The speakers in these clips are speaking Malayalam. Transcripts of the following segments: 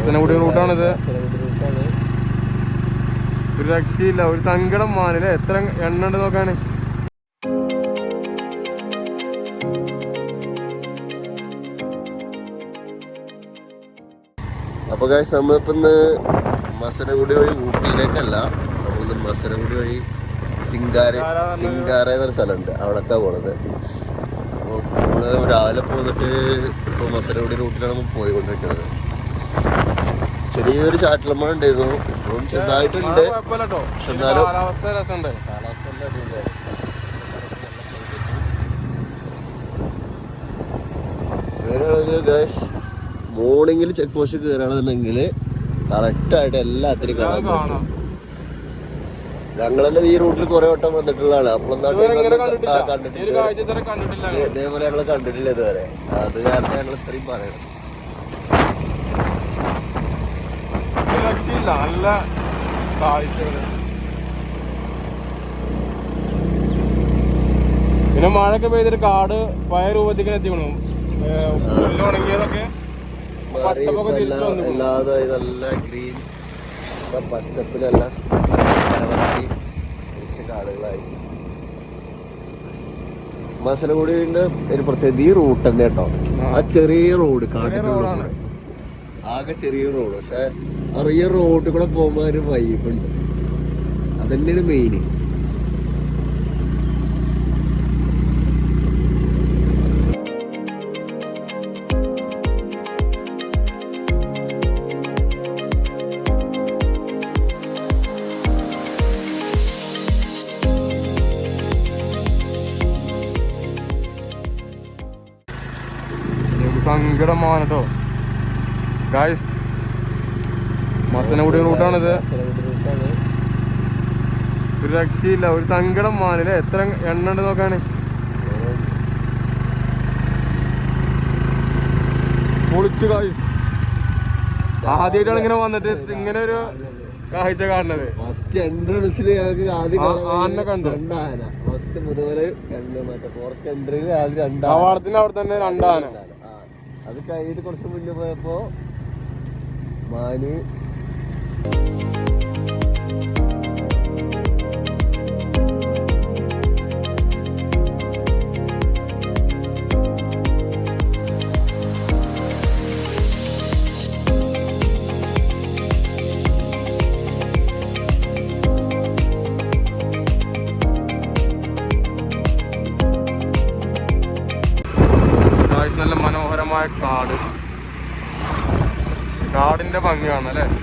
മസനഗുഡി റൂട്ടാണിത് ഇത് ഒരു രക്ഷയില്ല ഒരു സങ്കടം മാനില്ലേ എത്ര എണ്ണ ഉണ്ട് നോക്കാന്? അപ്പൊ കാശ് നമ്മളിപ്പോ ഇന്ന് മസനഗുഡി വഴി ഊട്ടിയിലേക്കല്ല നമ്മളിന്ന് മസനഗുഡി വഴി സിംഗാര സിംഗാര എന്നൊരു സ്ഥലമുണ്ട്. അവിടേക്കാ പോണത്. അപ്പോൾ നമ്മൾ രാവിലെ പോന്നിട്ട് ഇപ്പൊ മസനഗുഡി റൂട്ടിലാണ് നമ്മൾ പോയിക്കൊണ്ടിരിക്കുന്നത്. ചെറിയൊരു ചാറ്റൽ മഴ ഉണ്ടായിരുന്നു. ഇപ്പോഴും ചെറുതായിട്ടുണ്ട്. പക്ഷെ എന്നാലും- കാലാവസ്ഥ രസമുണ്ട്. മോർണിംഗിൽ ചെക്ക് പോസ്റ്റ് കയറുകയാണെന്നുണ്ടെങ്കിൽ കറക്റ്റായിട്ട് എല്ലാത്തിനും കാണാൻ പറ്റും. ഞങ്ങൾ തന്നെ ഈ റൂട്ടിൽ കുറെ വട്ടം വന്നിട്ടുള്ളതാണ്. ആ, കണ്ടിട്ടില്ല. ഇതേപോലെ ഞങ്ങൾ കണ്ടിട്ടില്ല ഇതുവരെ. അത് കാരണം ഞങ്ങൾ ഇത്രയും പറയണം ഒരു രക്ഷയില്ല നല്ല കാഴ്ചകൾ പിന്നെ മഴയൊക്കെ പെയ്തിട്ട് കാട് പഴയ രൂപത്തിലേക്ക് എത്തിക്കണു. ഉണങ്ങിയതൊക്കെ മാറി പച്ചപ്പൊക്കെ ഇപ്പൊ തിരിച്ചു എല്ലാ- നല്ല ഗ്രീൻ പച്ചപ്പിലെല്ലാം കാടുകളായി. മസനഗുഡിന്റെ ഒരു പ്രത്യേകത ഈ റൂട്ട് തന്നെ കേട്ടോ. ആ. ചെറിയ റോഡ് കാട്ടിന്റെ ആകെ ചെറിയ റോഡ്. പക്ഷെ അറിയ റോഡിൽ കൂടെ പോകുമ്പോൾ ഒരു വൈബുണ്ട് അതന്നെയാണ് മെയിന് സങ്കടമാണ് കേട്ടോ. ഗായ്സ് മസനഗുഡി റൂട്ടാണിത്. ഒരു രക്ഷയില്ല ഒരു സങ്കടം മാനില്ലേ എത്ര എണ്ണ ഉണ്ട് നോക്കാണ് പൊളിച്ചു കായ്സ് ആദ്യമായിട്ടാണ് ഇങ്ങനെ വന്നിട്ട് ഇങ്ങനെ ഒരു കാഴ്ച കാണുന്നത്. ഫസ്റ്റ് എൻട്രൻസിൽ ഞങ്ങൾക്ക് ആദ്യം ആ- കാണാൻ കണ്ടു. രണ്ടാന. ഫസ്റ്റ് മുതൽ രണ്ട് മറ്റേ ഫോറസ്റ്റ് എൻട്രിയിൽ ആദ്യം രണ്ടാന. കവാടത്തിന്റെ അവിടെ തന്നെ രണ്ടാന. അത് കഴിഞ്ഞിട്ട് കുറച്ച് മുന്നേ പോയപ്പോ മാന് നല്ല മനോഹരമായ കാട്. കാടിന്റെ ഭംഗിയാണ് അല്ലേ?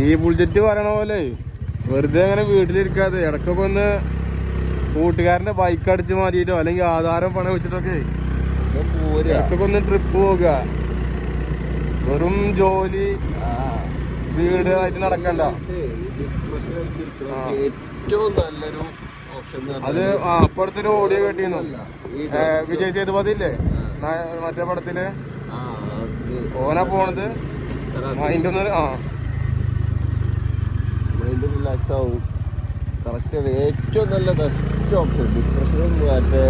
ഈ ബുൾജറ്റ് പറയണ പോലെ വെറുതെ അങ്ങനെ വീട്ടിലിരിക്കാതെ ഇടക്കൊക്കെ ഒന്ന് കൂട്ടുകാരന്റെ ബൈക്ക് അടിച്ച് മാറ്റിയിട്ടോ അല്ലെങ്കിൽ ആധാരം പണം വെച്ചിട്ടൊക്കെ ഇടക്കൊക്കെ ഒന്ന് ട്രിപ്പ് പോകുക വെറും ജോലി. വീട് ആയിട്ട് നടക്കണ്ട. ഏറ്റവും നല്ലൊരു അത് ആ അപ്പുറത്തൊരു ഓഡിയോ കേട്ടിരുന്നു. വിജയ് സേതുപതി ഇല്ലേ മറ്റേ പടത്തിൽ? ഓന പോണത്? അതിന്റെ ഒന്ന് ആ. മൈൻഡ് റിലാക്സ് ആവും. കറക്റ്റ് ഏറ്റവും നല്ല ബെസ്റ്റ് ഓപ്ഷൻ ഡിപ്രഷൻ മറ്റേ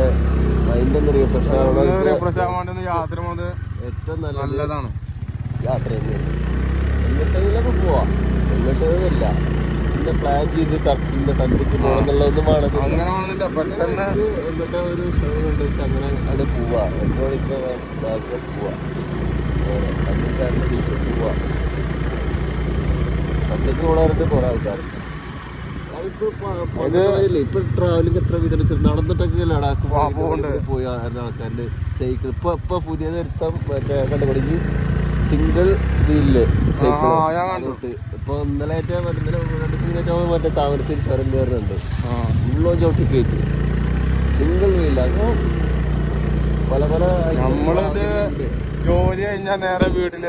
മൈൻഡ് ഒന്ന് റീഫ്രഷ് ആവണം റിഫ്രഷ് ആവാൻ വേണ്ടി യാത്ര പോകുന്നത് ഏറ്റവും നല്ലത് നല്ലതാണ്. യാത്ര എന്നിട്ടതിലൊക്കെ പോവാം. എന്നിട്ടതല്ല പിന്നെ പ്ലാൻ ചെയ്ത് കറക്റ്റിന്റെ കണ്ടിട്ട് പോകണം എന്നുള്ളതൊന്നും വേണമെന്നില്ല അങ്ങനെ വേണമെന്നില്ല പെട്ടെന്ന് ഒരു- എന്നിട്ട് ഒരു ഷോ കണ്ടു വെച്ച് അങ്ങനെ അവിടെ പോവാ. എട്ട് മണിക്ക് പോവാ. തിരിച്ച് പോവാ. ഒറ്റയ്ക്ക് പോണവരുണ്ട് കുറെ പ- ഇപ്പൊ ട്രാവലിംഗ് എത്ര വിതരിച്ചു നടന്നിട്ടൊക്കെ. പോയി ആൾക്കാരുടെ സൈക്കിൾ ഇപ്പൊ ഇപ്പൊ പുതിയ നൃത്തം മറ്റേ കണ്ടുപിടിച്ച് സിംഗിൾ വീലിൽ സൈക്കിൾ. ഇപ്പൊ ഇന്നലെ ഇന്നലെ രണ്ട് സിംഗിൾ മറ്റേ താമരശ്ശേരി ചുരം കയറുന്നുണ്ട്. ഉള്ളോ ചവിട്ടി കയറ്റി. സിംഗിൾ അങ്ങനെ പല പല നമ്മളിത് ജോലി കഴിഞ്ഞാൽ നേരെ വീട്ടിൽ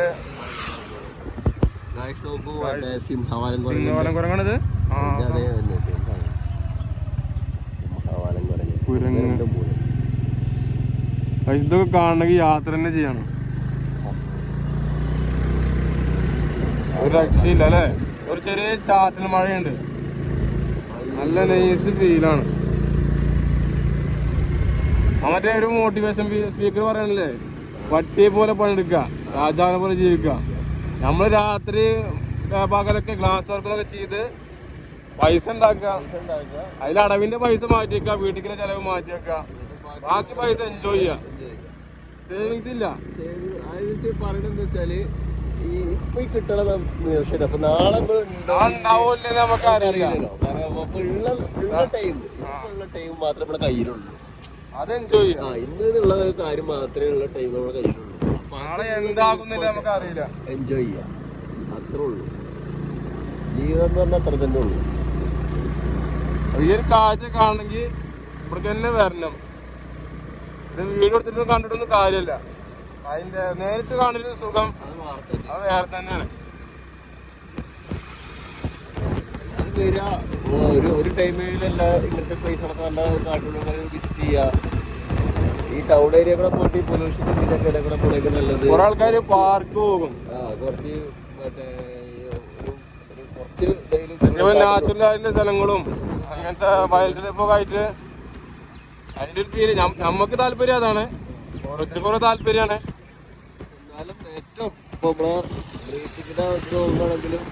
പക്ഷെ ഇതൊക്കെ കാണണമെങ്കിൽ യാത്ര തന്നെ ചെയ്യണം. ഒരു രക്ഷയില്ല അല്ലേ? ഒരു ചെറിയ ചാറ്റൽ മഴയുണ്ട്. നല്ല നൈസ് ഫീലാണ് മറ്റേ ഒരു മോട്ടിവേഷൻ സ്പീക്കർ പറയണല്ലേ? പട്ടിയെ പോലെ പണിയെടുക്കുക രാജാവിനെ പോലെ ജീവിക്കുക. നമ്മൾ രാത്രി പകലൊക്കെ ഗ്ലാസ് വർക്കൊക്കെ ചെയ്ത് പൈസ ഉണ്ടാക്കുക. അതിൽ അടവിന്റെ പൈസ മാറ്റി വെക്കുക വീട്ടിലെ ചെലവ് മാറ്റി വെക്കുക ബാക്കി പൈസ എൻജോയ് ചെയ്യുക. സേവിങ്സ് ഇല്ല. പറയണെന്ന് വെച്ചാൽ ഇപ്പൊ നിമിഷം അപ്പൊ നാളെ നമുക്ക് അറിയില്ലല്ലോ. ഉള്ള ടൈം ഉള്ള ടൈം മാത്രമേ നമ്മുടെ കയ്യിലുള്ളൂ. അത് എൻജോയ് ചെയ്യാം ഇന്നുള്ള ഇന്ന് കാര്യം മാത്രമേ ഉള്ള ടൈം നമ്മുടെ കയ്യിലുള്ളൂ. നാളെ എന്താകുന്നില്ല നമുക്ക് അറിയില്ല എൻജോയ് ചെയ്യാം. അത്രേ ഉള്ളൂ. ജീവിതം എന്ന് പറഞ്ഞാൽ അത്ര തന്നെ ഉള്ളൂ. ഈ ഒരു കാഴ്ച കാണണമെങ്കിൽ ഇവിടെ തന്നെ വരണം. ഇത് വീഡിയോ എടുത്തിട്ട് കണ്ടിട്ടൊന്നും കാര്യമില്ല. അതിന്റെ നേരിട്ട് കാണുന്ന സുഖം. അത് വേറെ തന്നെയാണ്. ഒരു ഒരു ടൈമിലല്ല ഇങ്ങനത്തെ പ്ലേസുകളൊക്കെ നല്ല കാട്ടിലുള്ള വിസിറ്റ് ചെയ്യുക. ഈ ടൗൺ ഏരിയ കൂടെ പോയിട്ട് ഈ പൊല്യൂഷൻ ഇതിനൊക്കെ ഇടയിൽ കൂടെ പോണേക്ക് നല്ലത്. കുറെ ആൾക്കാർ പാർക്ക് പോകും. ആ കുറച്ച് മറ്റേ ഈ ഒരു ഒരു കുറച്ച് ഇതേപോലെ നാച്ചുറൽ ആയിട്ടുള്ള സ്ഥലങ്ങളും അങ്ങനത്തെ വൈൽഡ് ട്രിപ്പൊക്കെ ആയിട്ട് അതിന്റെ ഒരു ഫീൽ നമുക്ക് താല്പര്യം അതാണ്. കുറച്ച് കുറെ താല്പര്യമാണ്. എന്നാലും ഏറ്റവും ഇപ്പൊ നമ്മളെ ബ്രീത്തിങ്ങിന്റെ ഇത് നോക്കുകയാണെങ്കിലും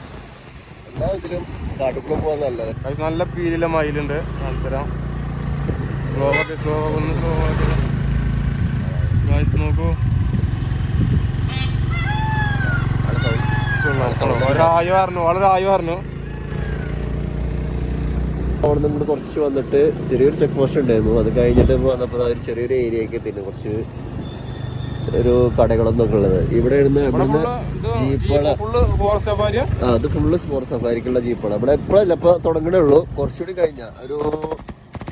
എല്ലാ ഇതിലും കാട്ടുകൂടെ പോകാൻ നല്ലത്. അത് നല്ല ഫീലുള്ള മയിലുണ്ട്. മത്സരം സ്ലോ സ്ലോ ഒന്ന് സ്ലോ ഗായ്സ് നോക്കൂ ഒരായ പറഞ്ഞു പറഞ്ഞു അവിടെ നിന്ന് കുറച്ച് വന്നിട്ട് ചെറിയൊരു ചെക്ക് പോസ്റ്റ് ഉണ്ടായിരുന്നു. അത് കഴിഞ്ഞിട്ട് വന്നപ്പോൾ ഒരു ചെറിയൊരു ഏരിയക്ക് പിന്നെ കുറച്ച് ഒരു കടകളൊന്നൊക്കെ ഉള്ളത്. ഇവിടെ ഇരുന്ന് ഇവിടുന്ന് ജീപ്പുകൾ ആ? അത് ഫുള്ള് സ്പോർട്സ് സഫാരിക്കുള്ള ജീപ്പാണ്. ഇവിടെ എപ്പോഴല്ല ഇപ്പൊ തുടങ്ങണേ ഉള്ളൂ. കുറച്ചുകൂടി കഴിഞ്ഞ. ഒരു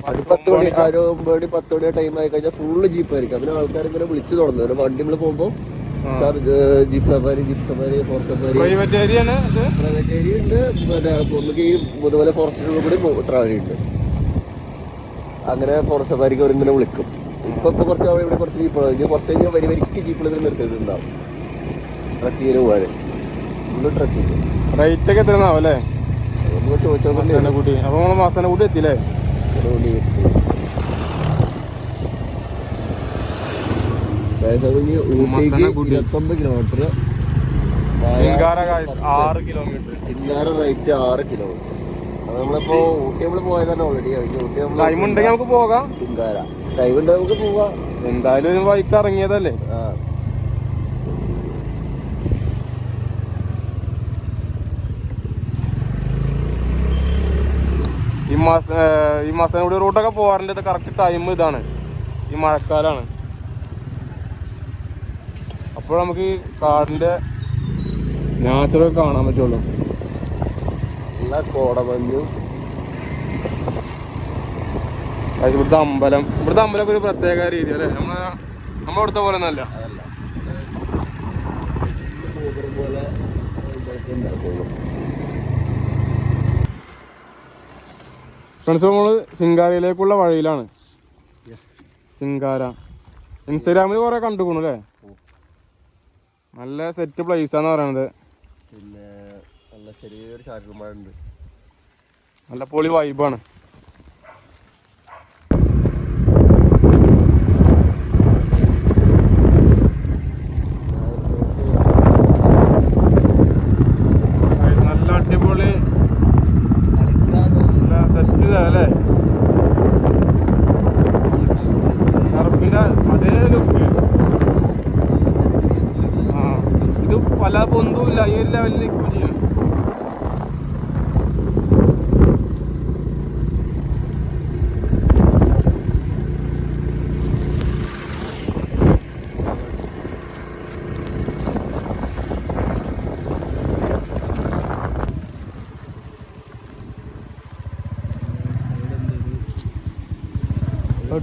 ഒരു പത്ത് മണി ആ ഒരു ഒമ്പത് മണി പത്ത് മണി ടൈം ആയി കഴിഞ്ഞാൽ ഫുള്ള് ജീപ്പ് ആയിരിക്കും. പിന്നെ ആൾക്കാർ ഇങ്ങനെ വിളിച്ചു തുടങ്ങും. ഒരു വണ്ടി നമ്മൾ പോകുമ്പോൾ sir jeep safari jeep safari forest safari private area ഉണ്ട്. മറ്റേ നമുക്ക് ഈ മുതുമല ഫോറസ്റ്റിലുള്ള കൂടി ട്രാവൽ ഉണ്ട് അങ്ങനെ ഫോറസ്റ്റ് സഫാരിക്ക് അവരിങ്ങനെ വിളിക്കും. ഇപ്പൊ ഇപ്പൊ കുറച്ച് അവിടെ ഇവിടെ കുറച്ച് ജീപ്പുകൾ ഇനി കുറച്ച് കഴിഞ്ഞാൽ വരി വരിക്ക് ജീപ്പുകൾ ഇങ്ങനെ നിർത്തിയിട്ടുണ്ടാവും. ട്രക്കിങ്ങിന് പോകാൻ ഫുള്ള് ട്രക്കിങ് റേറ്റ് ഒക്കെ എത്രയാവും അല്ലേ? നമുക്ക് ചോദിച്ചാൽ മസാനക്കുട്ടി. അപ്പൊ നമ്മൾ കൂട്ടി എത്തിയില്ലേ ഊട്ടിക്ക്. ഇരുപത്തൊമ്പത് കിലോമീറ്റർ. ആറ് കിലോമീറ്റർ. സിംഗാര റേറ്റ് ആറ് കിലോമീറ്റർ. അത് നമ്മളിപ്പോ ഊട്ടി നമ്മൾ പോയതാണ് ഓൾറെഡി ഊട്ടി ടൈം ഉണ്ടെങ്കിൽ നമുക്ക് പോകാം. സിംഗാര ടൈം ഉണ്ടെങ്കിൽ നമുക്ക് പോവാം. എന്തായാലും ഒരു ബൈക്ക് ഇറങ്ങിയതല്ലേ? ആ. ഈ മാസം ഈ മാസം കൂടി റൂട്ടൊക്കെ പോകാറിന്റെ കറക്റ്റ് ടൈം ഇതാണ്. ഈ മഴക്കാലാണ്. അപ്പോൾ നമുക്ക് ഈ കാടിന്റെ നാച്ചുറൽ കാണാൻ പറ്റുള്ളൂ. നല്ല കോടമഞ്ഞു. ഇവിടുത്തെ അമ്പലം ഇവിടുത്തെ അമ്പലമൊക്കെ ഒരു പ്രത്യേക രീതി അല്ലേ? നമ്മളെ നമ്മൾ ഇവിടുത്തെ പോലെ ഒന്നല്ല അതല്ല ഇതൊക്കെ ഉണ്ടാക്കുള്ളൂ ഫ്രണ്ട്സ് നമ്മൾ സിംഗാരയിലേക്കുള്ള വഴിയിലാണ്. സിംഗാര. ഇൻസ്റ്റാഗ്രാമിൽ കുറെ കണ്ടുപോണു അല്ലേ നല്ല സെറ്റ് പ്ലേസ് ആണെന്ന് പറയണത്. പിന്നെ നല്ല ചെറിയൊരു ഉണ്ട് നല്ല പൊളി വൈബാണ് നല്ല അടിപൊളി നല്ല സെറ്റ് അല്ലേ കറുപ്പിന്റെ അതേ ലുക്ക് ആ ഇത് പല ഒരു ലെവലിൽ നിൽക്കുകയും ചെയ്യും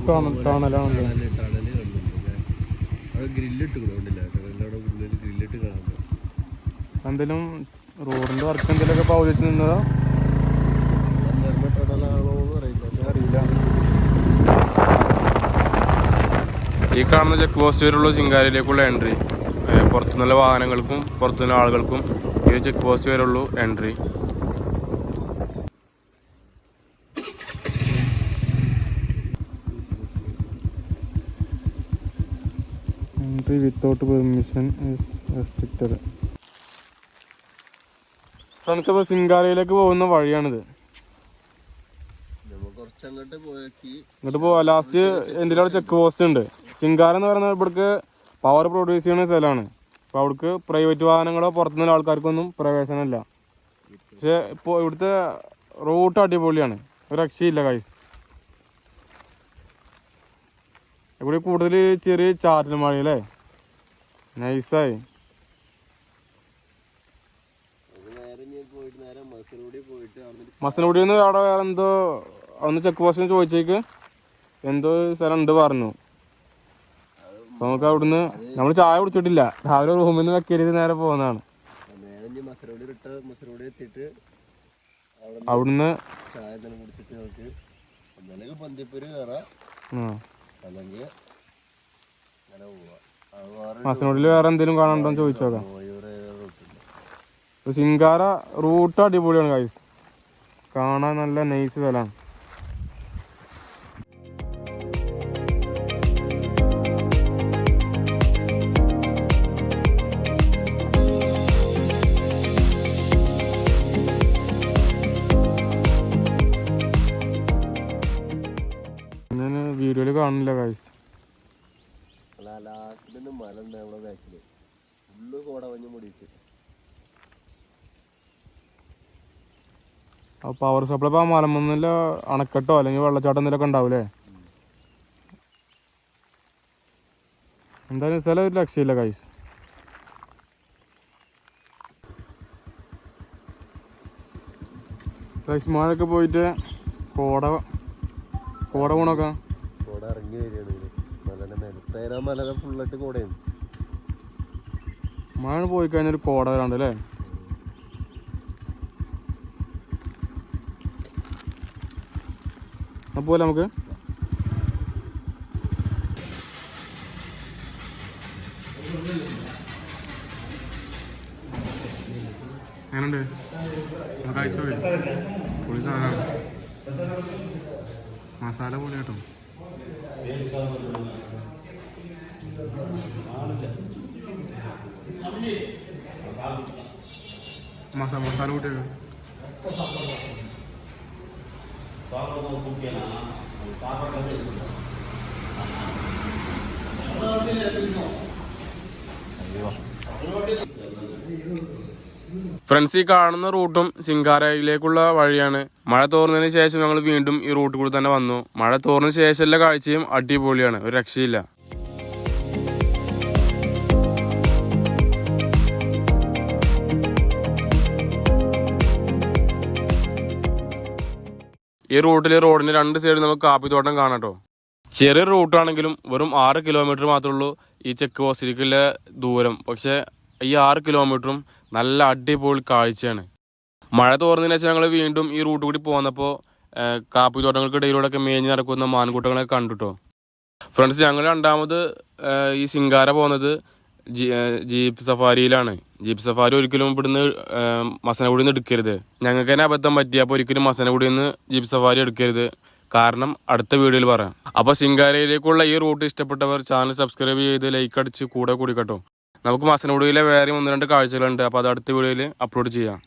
ടണൽ ടണലാണല്ലോ. ഗ്രില്ലിട്ട് കൊണ്ടില്ല എന്തെങ്കിലും റോഡിന്റെ വർക്ക് എന്തെങ്കിലുമൊക്കെ പാവിച്ച് നിന്നതോ? ഈ കാണുന്ന ചെക്ക് പോസ്റ്റ് വരെയുള്ള ചിങ്കാരിയിലേക്കുള്ള എൻട്രി പുറത്തുനിന്നുള്ള വാഹനങ്ങൾക്കും പുറത്തുനിന്നുള്ള ആളുകൾക്കും ഈ ഈ check post വരെയുള്ളൂ entry entry without permission is restricted friends അപ്പോൾ സിംഗാരയിലേക്ക് പോകുന്ന വഴിയാണിത്. ഇങ്ങോട്ട് പോവാ. ലാസ്റ്റ് എന്റെ അവിടെ ചെക്ക് പോസ്റ്റ് ഉണ്ട്. സിംഗാര എന്ന് പറയുന്നത് ഇവിടേക്ക് പവർ പ്രൊഡ്യൂസ് ചെയ്യുന്ന സ്ഥലമാണ് അപ്പോൾ അവിടേക്ക് പ്രൈവറ്റ് വാഹനങ്ങളോ പുറത്തുനിന്നുള്ള ആൾക്കാർക്കൊന്നും പ്രവേശനമില്ല. പക്ഷെ ഇപ്പോൾ ഇവിടുത്തെ റൂട്ട് അടിപൊളിയാണ്. ഒരു രക്ഷയില്ല കൈസ് ഇവിടെ കൂടുതൽ ചെറിയ ചാറ്റൽ മഴ അല്ലേ നൈസായി നേരെ ഇനി പോയിട്ട് നേരെ മസനൂടി പോയിട്ട് അവിടെ വേറെ എന്തോ ഒന്ന് ചെക്ക് പോസ്റ്റിന് ചോദിച്ചേക്ക്. എന്തോ സ്ഥലം ഉണ്ട് പറഞ്ഞു. അപ്പൊ നമുക്ക് അവിടുന്ന് നമ്മൾ ചായ കുടിച്ചിട്ടില്ല. രാവിലെ റൂമിൽ നിന്ന് വെക്കരുത് നേരെ പോകുന്നതാണ്. അവിടുന്ന് ചായ തന്നെ കുടിച്ചിട്ട് നമുക്ക് ഒന്നല്ലെങ്കിൽ പന്തിപ്പൂര് കയറാം അല്ലെങ്കിൽ വേറെ എന്തെങ്കിലും കാണണ്ടോ ചോദിച്ചോക്കാം. സിംഗാര റൂട്ട് അടിപൊളിയാണ് ഗൈസ് കാണാൻ നല്ല നൈസ് സ്ഥലമാണ് കാണില്ല കാഴ്ച മല നമ്മളെ ബാക്കിൽ ഫുള്ള് കോട മഞ്ഞ് മൂടിയിട്ട്. പവർ സപ്ലൈ ഇപ്പോൾ മലമൊന്നില്ല അണക്കെട്ടോ അല്ലെങ്കിൽ വെള്ളച്ചാട്ടം എന്തെങ്കിലുമൊക്കെ ഉണ്ടാവൂലേ? എന്തായാലും സ്ഥലം ഒരു ലക്ഷ്യമില്ല കൈസ് കൈസ് മഴയൊക്കെ പോയിട്ട് കോട കോട പോണൊക്കെ? കോട ഇറങ്ങി വരികയാണ് ഇങ്ങനെ മലയുടെ മേലെ. തേരാ മലയുടെ ഫുള്ളായിട്ട് കോടയാണ്? മഴ പോയി കഴിഞ്ഞാൽ കോട വരാണ്ട് അല്ലേ? അപ്പോൾ നമുക്ക് എങ്ങനെയുണ്ട് നമുക്ക് അയച്ചു പുളി സാധനമാണ് മസാല പൊളി കേട്ടോ. മസാല മസാല കൂട്ടിയൊക്കെ ഫ്രണ്ട്സ് ഈ കാണുന്ന റൂട്ടും സിംഗാരയിലേക്കുള്ള വഴിയാണ്. മഴ തോർന്നതിന് ശേഷം ഞങ്ങൾ വീണ്ടും ഈ റൂട്ട് കൂടി തന്നെ വന്നു. മഴ തോർന്ന ശേഷമുള്ള കാഴ്ചയും അടിപൊളിയാണ്. ഒരു രക്ഷയില്ല. ഈ റൂട്ടിൽ റോഡിന് രണ്ട് സൈഡിൽ നമുക്ക് കാപ്പിത്തോട്ടം കാണാം കേട്ടോ ചെറിയ റൂട്ടാണെങ്കിലും വെറും ആറ് കിലോമീറ്റർ മാത്രമേ ഉള്ളൂ ഈ ചെക്ക് പോസ്റ്റിലേക്കുള്ള ദൂരം. പക്ഷെ ഈ ആറ് കിലോമീറ്ററും നല്ല അടിപൊളി കാഴ്ചയാണ്. മഴ തോർന്നതിന് ശേഷം ഞങ്ങൾ വീണ്ടും ഈ റൂട്ട് കൂടി പോന്നപ്പോൾ കാപ്പിത്തോട്ടങ്ങൾക്കിടയിലൂടെ ഒക്കെ മേഞ്ഞ് നടക്കുന്ന മാൻകൂട്ടങ്ങളൊക്കെ കണ്ടുട്ടോ. ഫ്രണ്ട്സ് ഞങ്ങൾ രണ്ടാമത് ഈ സിംഗാര പോകുന്നത് ജീപ്പ് സഫാരിയിലാണ്. ജീപ്പ് സഫാരി ഒരിക്കലും ഇവിടുന്ന് മസനഗുഡിയിൽ എടുക്കരുത്. ഞങ്ങൾക്ക് തന്നെ അബദ്ധം പറ്റി അപ്പോൾ ഒരിക്കലും മസനഗുഡിയിൽ നിന്ന് ജീപ്പ് സഫാരി എടുക്കരുത്. കാരണം അടുത്ത വീഡിയോയിൽ പറയാം. അപ്പോൾ സിംഗാരയിലേക്കുള്ള ഈ റൂട്ട് ഇഷ്ടപ്പെട്ടവർ ചാനൽ സബ്സ്ക്രൈബ് ചെയ്ത് ലൈക്ക് അടിച്ച് കൂടെ കൂടി കേട്ടോ നമുക്ക് മസനഗുഡിയിലെ വേറെ ഒന്ന് രണ്ട് കാഴ്ചകളുണ്ട്. അപ്പോൾ അത് അടുത്ത വീഡിയോയിൽ അപ്ലോഡ് ചെയ്യാം.